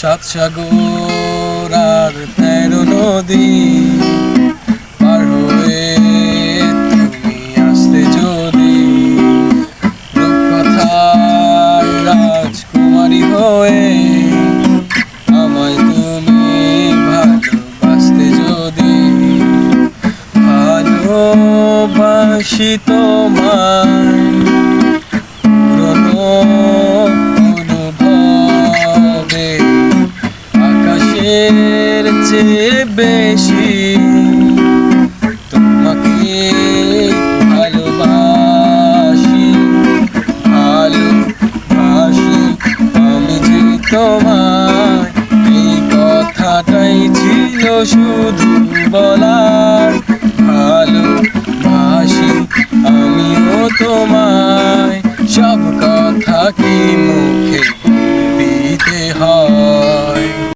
সাত সাগর আর তেরো নদী পার হয়ে তুমি আসতে যদি রূপকথার রাজকুমারী হয়ে আমায় তুমি ভালোবাসতে যদি ভালোবাসি তোমায়। আকাশের চেয়ে বেশি। তোমাকে ভালোবাসি ভালোবাসি আমি যে তোমায়। এই কথাটাই ছিল শুধু বলার। ভালোবাসি আমিও তোমায়। সব কথা কি মুখে